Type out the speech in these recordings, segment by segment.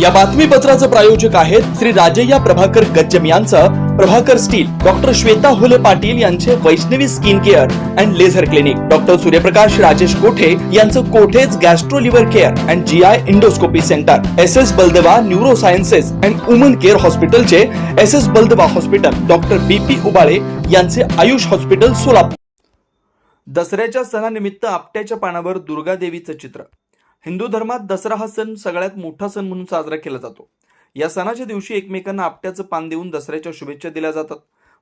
या बातमीपत्राचं प्रायोजक आहेत श्री राजय्या प्रभाकर गज्जम यांचं प्रभाकर स्टील डॉक्टर श्वेता हुले पाटील यांचे Vaishnavi skin care and laser clinic. Doctor Suryaprakash Rajesh Kothe यांचं Kothe's gastro liver care and G I endoscopy centre. S S Baldeva neuro sciences and woman care हॉस्पिटलचे S S Baldeva hospital. Doctor B P Ubale यांचे Ayush hospital Solapur. दसऱ्याच्या सणानिमित्त आपट्याच्या पानावर दुर्गा देवीचं चित्र. हिंदू धर्मात दसरा हा सण सगळ्यात मोठा सण म्हणून साजरा केला जातो. या सणाच्या दिवशी एकमेकांना आपट्याचं पान देऊन दसऱ्याच्या शुभेच्छा दिल्या जातात.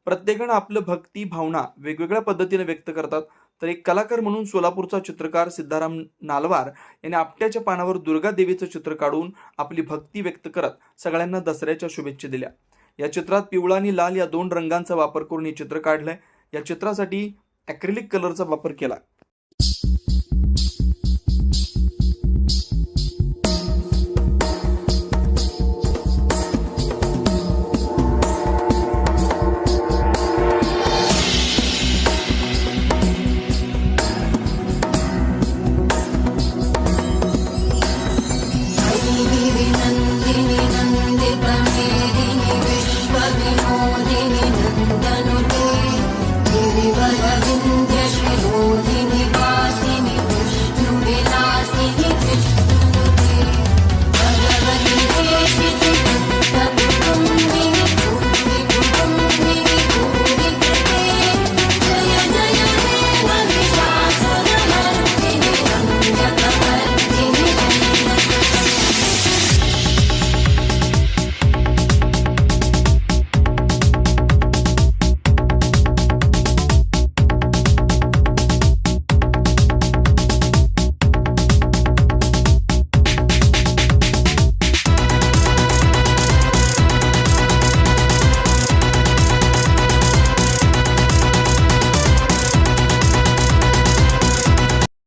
प्रत्येकानं आपलं भक्ती भावना वेगवेगळ्या पद्धतीने व्यक्त करतात. तर एक कलाकार म्हणून सोलापूरचा चित्रकार सिद्धाराम नालवार याने आपट्याच्या पानावर दुर्गा देवीचं चित्र काढून आपली भक्ती व्यक्त करत सगळ्यांना दसऱ्याच्या शुभेच्छा दिल्या. या चित्रात पिवळा आणि लाल या दोन रंगांचा वापर करून हे चित्र काढलंय. या चित्रासाठी ॲक्रिलिक कलरचा वापर केला.